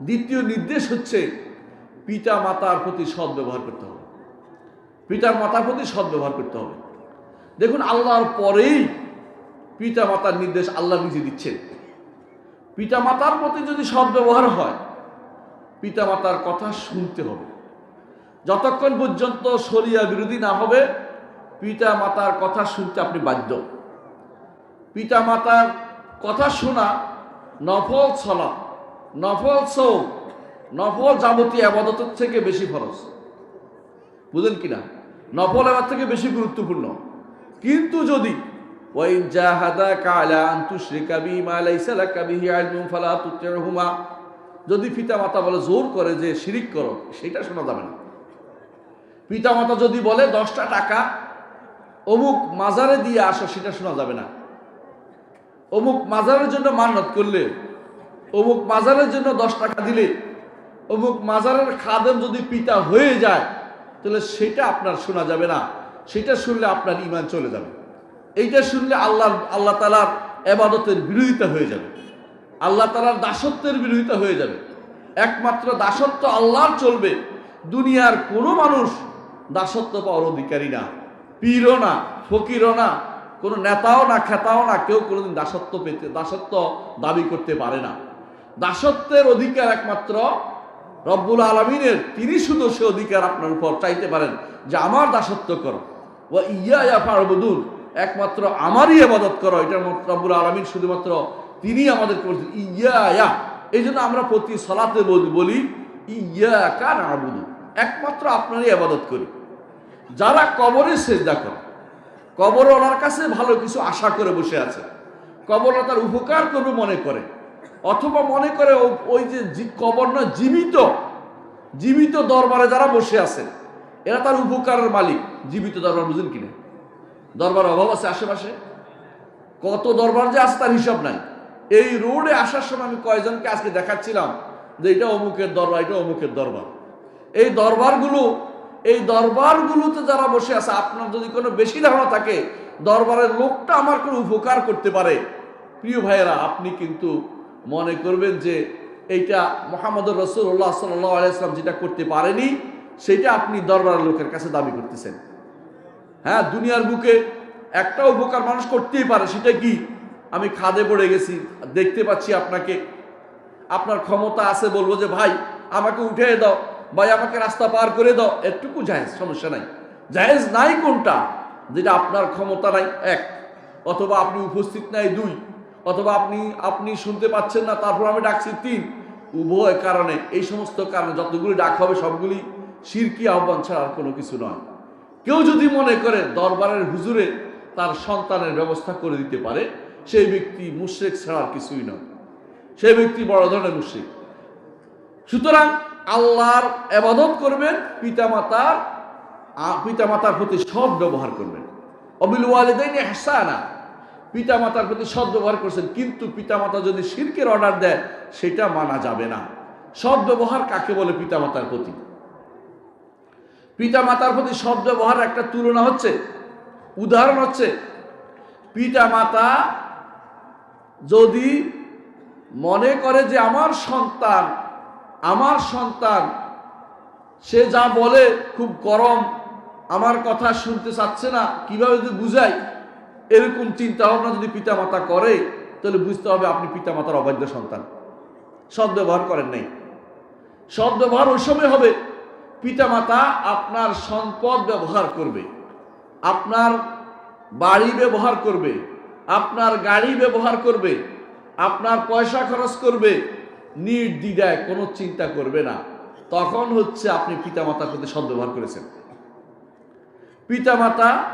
দ্বিতীয় নির্দেশ হচ্ছে পিতা মাতার প্রতি সৎ ব্যবহার করতে হবে। পিতার মাতার প্রতি সৎ ব্যবহার করতে হবে। দেখুন, আল্লাহর পরেই পিতা মাতার নির্দেশ আল্লাহ নিজে দিচ্ছেন। পিতা মাতার প্রতি যদি সৎ ব্যবহার হয়, পিতা মাতার কথা শুনতে হবে। যতক্ষণ পর্যন্ত শরিয়া বিরোধী না হবে, পিতা মাতার কথা শুনতে আপনি বাধ্য। পিতা মাতার কথা শোনা নফল ছলা নফল সৌ নফল যাবতীয় আবাদতের থেকে বেশি ফরজ। বুঝলেন কিনা নফল আবাদ থেকে বেশি গুরুত্বপূর্ণ। কিন্তু যদি ওয়াইন জাহাদাকা আলা আন তুশরিকা বিমা লাইসা লাকা বিহি ইলমুন ফালা তুতিউহুমা, যদি পিতা মাতা বলে জোর করে যে শিরিক করো, সেটা শোনা যাবে না। পিতা মাতা যদি বলে দশটা টাকা অমুক মাজারে দিয়ে আসো, সেটা শোনা যাবে না। অমুক মাজারের জন্য মান্নত করলে অমুক মাজারের জন্য দশ টাকা দিলে, অমুক মাজারের খাদেম যদি পিতা হয়ে যায়, তাহলে সেটা আপনার শোনা যাবে না। সেটা শুনলে আপনার ইমান চলে যাবে। এইটা শুনলে আল্লাহ আল্লাহ তালার এবাদতের বিরোধিতা হয়ে যাবে। আল্লাহ তালার দাসত্বের বিরোধিতা হয়ে যাবে। একমাত্র দাসত্ব আল্লাহর চলবে। দুনিয়ার কোনো মানুষ দাসত্ব পাওয়ার অধিকারী না। পীরও না, ফকিরও না, কোনো নেতাও না, খেতাও না, কেউ কোনোদিন দাসত্ব পেতে, দাসত্ব দাবি করতে পারে না। দাসত্বের অধিকার একমাত্র রব্বুল আলমিনের। তিনি শুধু সে অধিকার আপনার উপর চাইতে পারেন যে আমার দাসত্ব করো। ও ইয়া ইয়া পারবদুল একমাত্র আমারই আবাদত করো। এটার রব্বুল আলমিন শুধুমাত্র তিনি আমাদের করছেন। ইয়া ইয়া এই জন্য আমরা প্রতি সলাতে বলি ইয়া কার আবুদু একমাত্র আপনারই আবাদত করি। যারা কবরে সেজদা করে কবর ওনার কাছে ভালো কিছু আশা করে বসে আছে কবর তার উপকার করবে মনে করে। অথবা মনে করে ওই যে কবর না জীবিত জীবিত দরবারে যারা বসে আছে, এরা তার উপকারের মালিক, জীবিত দরবার বুঝেন কিনা দরবার অভাব আছে আশেপাশে? কত দরবার যে আছে তার হিসাব নাই। এই রোডে আসার সময় আমি কয়জনকে আজকে দেখাচ্ছিলাম যে এটা অমুকের দরবার, এটা অমুকের দরবার। এই দরবারগুলো, এই দরবারগুলোতে যারা বসে আছে, আপনার যদি কোনো বেশি ধারণা থাকে, দরবারের লোকটা আমার কোনো উপকার করতে পারে। প্রিয় ভাইয়েরা, আপনি কিন্তু মনে করবেন যে এইটা মোহাম্মদ রসুল্লাহ সাল্লাম যেটা করতে পারেনি, সেটা আপনি দরবারের লোকের কাছে দাবি করতেছেন। হ্যাঁ দুনিয়ার বুকে একটা উপকার মানুষ করতেই পারে, সেটা কি? আমি খাদে পড়ে গেছি, দেখতে পাচ্ছি আপনাকে। আপনার ক্ষমতা আছে, বলব যে ভাই, আমাকে উঠে দাও, ভাই, আমাকে রাস্তা পার করে দাও। এটুকু জাহেজ সমস্যা নাই। জাহেজ নাই কোনটা? যেটা আপনার ক্ষমতা নাই, এক। অথবা আপনি উপস্থিত নাই, দুই। অথবা আপনি আপনি শুনতে পাচ্ছেন না, তারপর আমি ডাকছি তিন। উভয় কারণে, এই সমস্ত কারণে যতগুলি ডাক হবে, সবগুলি শিরকি আহ্বান ছাড়া আর কোনো কিছু নয়। কেউ যদি মনে করে দরবারের হুজুরে তার সন্তানের ব্যবস্থা করে দিতে পারে, সেই ব্যক্তি মুশ্রেক ছাড়া আর কিছুই নয়। সেই ব্যক্তি বড় ধরনের মুশ্রিক। সুতরাং আল্লাহর এবাদত করবেন, পিতামাতার পিতামাতার প্রতি সব ব্যবহার করবেন। অবিল ওয়ালিদাইনে হাসানা পিতামাতার প্রতি সৎ ব্যবহার করছেন, কিন্তু পিতামাতা যদি শিরকের অর্ডার দেয়, সেটা মানা যাবে না। সৎ ব্যবহার কাকে বলে পিতামাতার প্রতি? পিতামাতার প্রতি সৎ ব্যবহার একটা তুলনা হচ্ছে, উদাহরণ হচ্ছে, পিতামাতা যদি মনে করে যে আমার সন্তান আমার সন্তান, সে যা বলে খুব গরম, আমার কথা শুনতে চাচ্ছে না, কীভাবে যদি বুঝাই এরকম চিন্তা ভাবনা যদি পিতামাতা করে, তাহলে বুঝতে হবে আপনি পিতামাতার অবাধ্য সন্তান। সৎ ব্যবহার করেন নাই। সৎ ব্যবহার ওই সময় হবে, পিতামাতা আপনার সম্পদ ব্যবহার করবে, আপনার বাড়ি ব্যবহার করবে, আপনার গাড়ি ব্যবহার করবে, আপনার পয়সা খরচ করবে, নির্দ্বিধায় কোনো চিন্তা করবে না। তখন হচ্ছে আপনি পিতামাতার প্রতি সদ্ব্যবহার করেছেন। পিতামাতা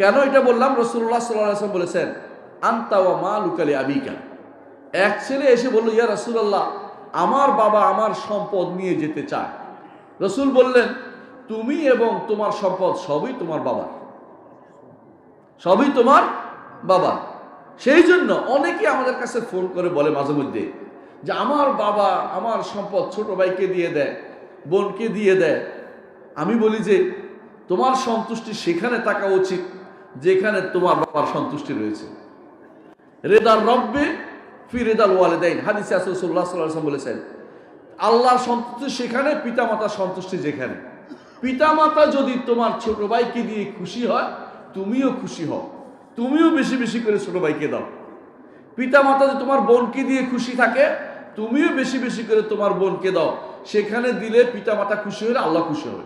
কেন এটা বললাম? রসুল্লাহ সাল্লাম বলেছেন, আন্তা ও মা লুকালি আবিকা এক ছেলে এসে বলল, ইয়া রসুল্লাহ আমার বাবা আমার সম্পদ নিয়ে যেতে চায়। রসুল বললেন, তুমি এবং তোমার সম্পদ সবই তোমার বাবার। সবই তোমার বাবা সেই জন্য অনেকে আমাদের কাছে ফোন করে বলে মাঝে মধ্যে যে, আমার বাবা আমার সম্পদ ছোট ভাইকে দিয়ে দেয়, বোনকে দিয়ে দেয়। আমি বলি যে, তোমার সন্তুষ্টি সেখানে থাকা উচিত। যেখানে তোমার বাবার সন্তুষ্টি রয়েছে। রেদার রব্বে ফি রেদাল ওয়ালেদাইন। হাদিসে আসল্লাহ বলেছেন, আল্লাহর সন্তুষ্টি সেখানে, পিতামাতার সন্তুষ্টি যেখানে। পিতামাতা যদি তোমার ছোট ভাইকে দিয়ে খুশি হয়, তুমিও খুশি হও। তুমিও বেশি বেশি করে ছোট ভাইকে দাও। পিতামাতা যদি তোমার বোনকে দিয়ে খুশি থাকে, তুমিও বেশি বেশি করে তোমার বোনকে দাও। সেখানে দিলে পিতামাতা খুশি হলে আল্লাহ খুশি হবে।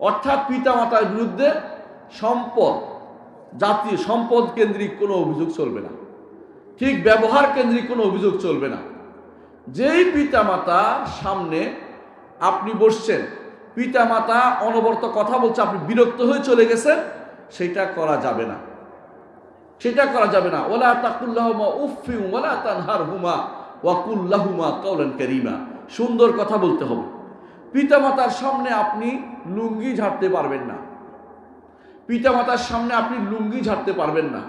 অর্থাৎ পিতামাতার বিরুদ্ধে সম্পদ, জাতীয় সম্পদ কেন্দ্রিক কোনো অভিযোগ চলবে না। ঠিক ব্যবহার কেন্দ্রিক কোনো অভিযোগ চলবে না। যেই পিতামাতার সামনে আপনি বসছেন, পিতামাতা অনবরত কথা বলছে, আপনি বিরক্ত হয়ে চলে গেছেন, সেটা করা যাবে না। সেটা করা যাবে না। ওলা তাকুল্লাহমা উফি ওলা তানহার হুমা ওয়াকুল্লাহুমা কৌলেন করিমা। সুন্দর কথা বলতে হবে। পিতামাতার সামনে আপনি লুঙ্গি ঝাড়তে পারবেন না। পিতামাতার সামনে আপনি লুঙ্গি ঝাড়তে পারবেন না।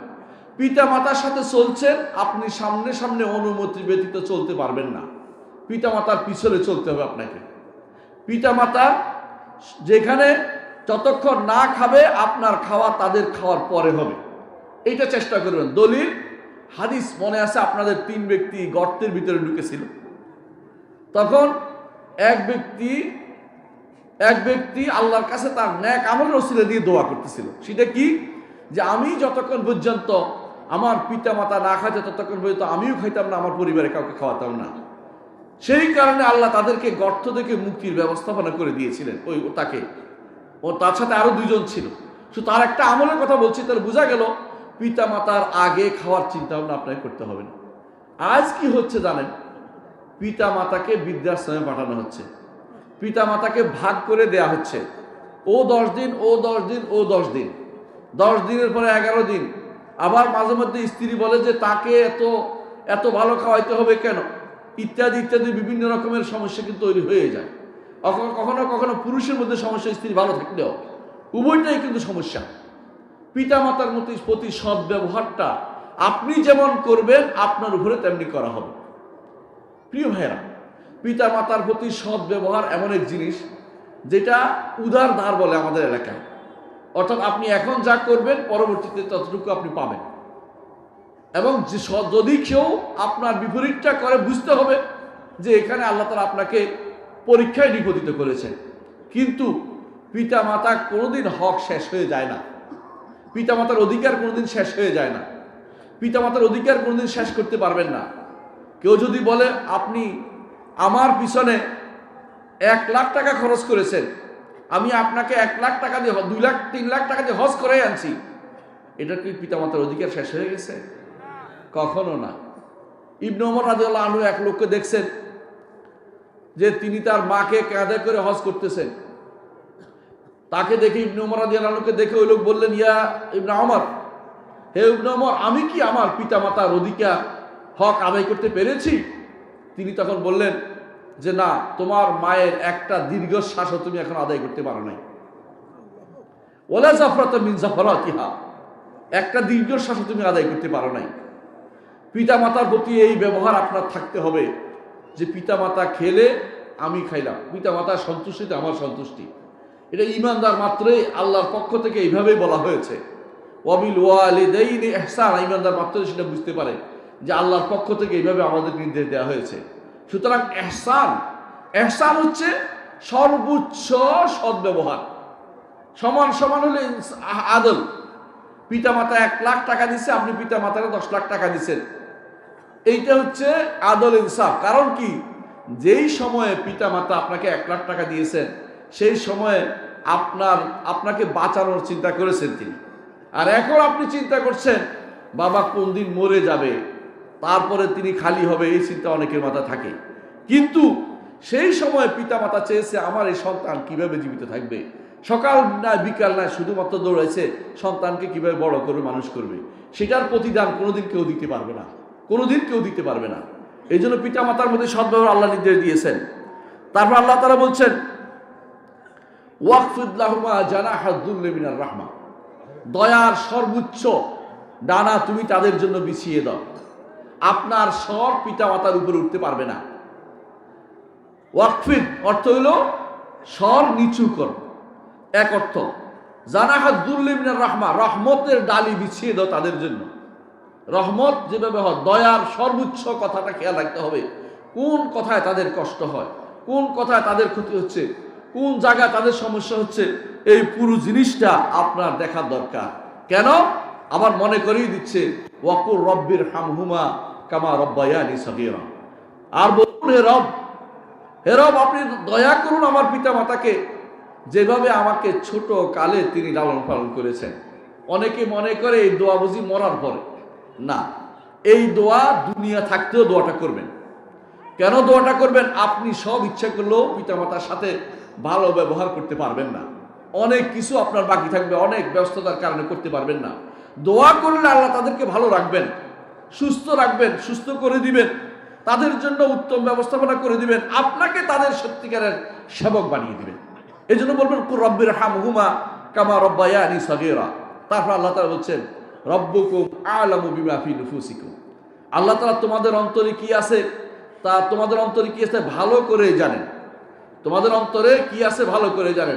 পিতামাতার সাথে চলছেন, আপনি সামনে সামনে অনুমতি ব্যতীত চলতে পারবেন না। পিতামাতার পিছনে চলতে হবে আপনাকে। পিতামাতা যেখানে যতক্ষণ না খাবে, আপনার খাওয়া তাদের খাওয়ার পরে হবে। এইটা চেষ্টা করবেন। দলিল, হাদিস মনে আছে আপনাদের তিন ব্যক্তি গর্তের ভিতরে ঢুকেছিল। তখন এক ব্যক্তি এক ব্যক্তি আল্লাহর কাছে তার ন্যাক আমল রসিলে দিয়ে দোয়া করতেছিল। সেটা কি? যে আমি যতক্ষণ পর্যন্ত আমার পিতা মাতা না খাইতে, ততক্ষণ পর্যন্ত আমিও খাইতাম না, আমার পরিবারে কাউকে খাওয়াতাম না। সেই কারণে আল্লাহ তাদেরকে গর্ত থেকে মুক্তির ব্যবস্থাপনা করে দিয়েছিলেন। ওই তাকে। ও তার সাথে আরও দুজন ছিল। শুধু তার একটা আমলের কথা বলছি, তাহলে বোঝা গেল পিতা মাতার আগে খাওয়ার চিন্তা ভাবনা আপনাকে করতে হবে না। আজ কি হচ্ছে জানেন? পিতা মাতাকে বৃদ্ধাশ্রমে পাঠানো হচ্ছে। পিতা মাতাকে ভাগ করে দেয়া হচ্ছে। ও দশ দিন, ও দশ দিন, ও দশ দিন। দশ দিনের পরে এগারো দিন। আবার মাঝে মধ্যে স্ত্রী বলে যে, তাকে এত এত ভালো খাওয়াইতে হবে কেন? ইত্যাদি ইত্যাদি বিভিন্ন রকমের সমস্যা কিন্তু তৈরি হয়ে যায়। কখনো কখনো পুরুষের মধ্যে সমস্যা, স্ত্রী ভালো থাকলেও। উভয়টাই কিন্তু সমস্যা। পিতামাতার মতো প্রতি সৎ ব্যবহারটা আপনি যেমন করবেন, আপনার উপরে তেমনি করা হবে। প্রিয় ভাইয়েরা পিতা মাতার প্রতি সৎ ব্যবহার এমন এক জিনিস যেটা উদার ধার বলে আমাদের এলাকায়। অর্থাৎ আপনি এখন যা করবেন, পরবর্তীতে ততটুকু আপনি পাবেন। এবং যদি কেউ আপনার বিপরীতটা করে, বুঝতে হবে যে এখানে আল্লাহ তালা আপনাকে পরীক্ষায় নিপতিত করেছেন। কিন্তু পিতা মাতা কোনোদিন হক শেষ হয়ে যায় না। পিতা মাতার অধিকার কোনোদিন শেষ হয়ে যায় না। পিতা মাতার অধিকার কোনোদিন শেষ করতে পারবেন না। কেউ যদি বলে, আপনি আমার পিছনে এক লাখ টাকা খরচ করেছেন। আমি আপনাকে এক লাখ টাকা দিয়ে দুই লাখ, তিন লাখ টাকা দিয়ে হজ করে আনছি। এটা কি পিতামাতার অধিকার শেষ হয়ে গেছে? কখনো না। ইবনে ওমর রাদিয়াল্লাহু আনহু এক লোককে দেখছেন যে তিনি তার মাকে কাঁধে করে হজ করতেছেন। তাকে দেখে ইবনে ওমর রাদিয়াল্লাহু আনহুকে দেখে ওই লোক বললেন, ইয়া ইবনে ওমর, হে ইবনে ওমর, আমি কি আমার পিতামাতার অধিকার, হক আদায় করতে পেরেছি? তিনি তখন বললেন যে, না, তোমার মায়ের একটা দীর্ঘশ্বাসও তুমি এখন আদায় করতে পারো নাই। ওলা জাফরাত মিন জাফরাতিহা, একটা দীর্ঘশ্বাসও তুমি আদায় করতে পারো নাই। পিতা মাতার প্রতি এই ব্যবহার আপনার থাকতে হবে যে পিতা মাতা খেলে আমি খাইলাম পিতা মাতার সন্তুষ্টিতে আমার সন্তুষ্টি। এটা ইমানদার মাত্রই আল্লাহর পক্ষ থেকে এইভাবেই বলা হয়েছে। ওয়াবিল ওয়ালিদাইনি ইহসান, ইমানদার মাত্রই সেটা বুঝতে পারে যে, আল্লাহর পক্ষ থেকে এইভাবে আমাদের নির্দেশ দেওয়া হয়েছে। সুতরাং এহসান এহসান হচ্ছে সর্বোচ্চ সদ্ব্যবহার। সমান সমান হলে আদল। পিতা পিতামাতা এক লাখ টাকা দিচ্ছে আপনি পিতামাতাকে দশ লাখ টাকা দিচ্ছেন এইটা হচ্ছে আদল ইনসাফ। কারণ কি? যেই সময়ে পিতা মাতা আপনাকে এক লাখ টাকা দিয়েছেন, সেই সময়ে আপনার, আপনাকে বাঁচানোর চিন্তা করেছেন তিনি। আর এখন আপনি চিন্তা করছেন, বাবা কোন দিন মরে যাবে? তারপরে তিনি খালি হবে, এই চিন্তা অনেকের মাথা থাকে। কিন্তু সেই সময় পিতা মাতা চেয়েছে, আমার এই সন্তান কীভাবে জীবিত থাকবে? সকাল না বিকাল না শুধুমাত্র দৌড়াইছে, সন্তানকে কীভাবে বড় করবে, মানুষ করবে? সেটার প্রতিদান কোনোদিন কেউ দিতে পারবে না। কোনোদিন কেউ দিতে পারবে না। এই জন্য পিতামাতার মধ্যে সদ্ব্যবহার আল্লাহ নির্দেশ দিয়েছেন। তারপর আল্লাহ তারা বলছেন ওয়াকফিদ্লাহমা জানা হাজুল্লে মিনার রাহমা। দয়ার সর্বোচ্চ ডানা তুমি তাদের জন্য বিছিয়ে দাও। আপনার সব পিতামাতার উপরে উঠতে পারবে না। ওয়াকফিদ অর্থ হইল স্বর নিচু কর। এক অর্থ, জানাহাত দুর্লিমিনার রহমা, রহমতের ডালি বিছিয়ে দাও তাদের জন্য। রহমত যেভাবে হয়, দয়ার সর্বোচ্চ কথাটা খেয়াল রাখতে হবে। কোন কথায় তাদের কষ্ট হয়, কোন কথায় তাদের ক্ষতি হচ্ছে, কোন জায়গায় তাদের সমস্যা হচ্ছে, এই পুরো জিনিসটা আপনার দেখার দরকার। কেন? আবার মনে করিয়ে দিচ্ছে, ওয়াকুর রব্বির হামহুমা কামা রব্বায়ানি সগীরা। আর বলুন, হে রব হে রব, আপনি দয়া করুন আমার পিতা মাতাকে যেভাবে আমাকে ছোট কালে তিনি লালন পালন করেছেন। অনেকে মনে করে এই দোয়া বুঝি মরার পরে। না, এই দোয়া দুনিয়া থাকতেও দোয়াটা করবেন। কেন দোয়াটা করবেন? আপনি সব ইচ্ছা করলেও পিতামাতার সাথে ভালো ব্যবহার করতে পারবেন না। অনেক কিছু আপনার বাকি থাকবে, অনেক ব্যস্ততার কারণে করতে পারবেন না। দোয়া করলে আল্লাহ তাদেরকে ভালো রাখবেন। সুস্থ রাখবেন, সুস্থ করে দিবেন। তাদের জন্য উত্তম ব্যবস্থাপনা করে দিবেন। আপনাকে তাদের সত্যিকারের সেবক বানিয়ে দিবেন। এই জন্য বলবেন রব্বির হামহুমা কামা রব্বায়ানি সগীরা। তারপর আল্লাহ তাআলা বলছেন, রব্বুকুম আলামু বিমা ফি নুফুসিকুম। আল্লাহ তাআলা তোমাদের অন্তরে কি আছে? তা তোমাদের অন্তরে কি আছে ভালো করে জানেন। তোমাদের অন্তরে কি আছে ভালো করে জানেন?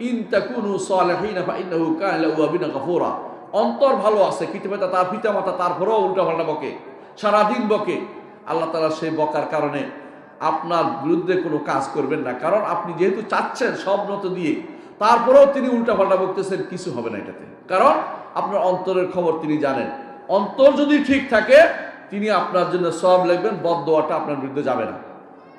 ইন তাকুনু সালিহিনা ফা ইন্নাহু কানা লাহু গফুরা। অন্তর ভালো আছে পিতামাতা তার পিতামাতা, তারপরেও উল্টা পাল্টা বকে, সারাদিন বকে। আল্লাহ তাআলা সেই বকার কারণে আপনার বিরুদ্ধে কোনো কাজ করবেন না। কারণ আপনি যেহেতু চাচ্ছেন সব নত দিয়ে, তারপরেও তিনি উল্টা পাল্টা বকতেছেন, কিছু হবে না এটাতে। কারণ আপনার অন্তরের খবর তিনি জানেন। অন্তর যদি ঠিক থাকে, তিনি আপনার জন্য সব লিখবেন বদোয়াটা আপনার বিরুদ্ধে যাবে না।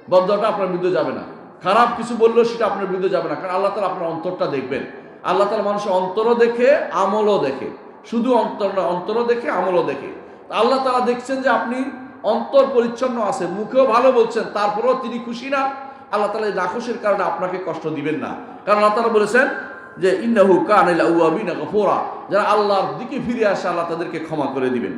বদোয়াটা আপনার বিরুদ্ধে যাবে না। খারাপ কিছু বললেও সেটা আপনার বিরুদ্ধে যাবে না। কারণ আল্লাহ তালা আপনার অন্তরটা দেখবেন। আল্লাহ তালা মানুষের অন্তরও দেখে, আমলও দেখে। শুধু অন্তর না, অন্তরও দেখে, আমলও দেখে। আল্লাহ তারা দেখছেন যে আপনি অন্তর পরিচ্ছন্ন আছে মুখেও ভালো বলছেন, তারপরেও তিনি খুশি না। আল্লাহ তালা নাখুশের কারণে আপনাকে কষ্ট দিবেন না। কারণ আল্লাহ তারা বলেছেন যে, ইন্নাহু কান ফোরা যারা আল্লাহর দিকে ফিরে আসে, আল্লাহ তাদেরকে ক্ষমা করে দিবেন।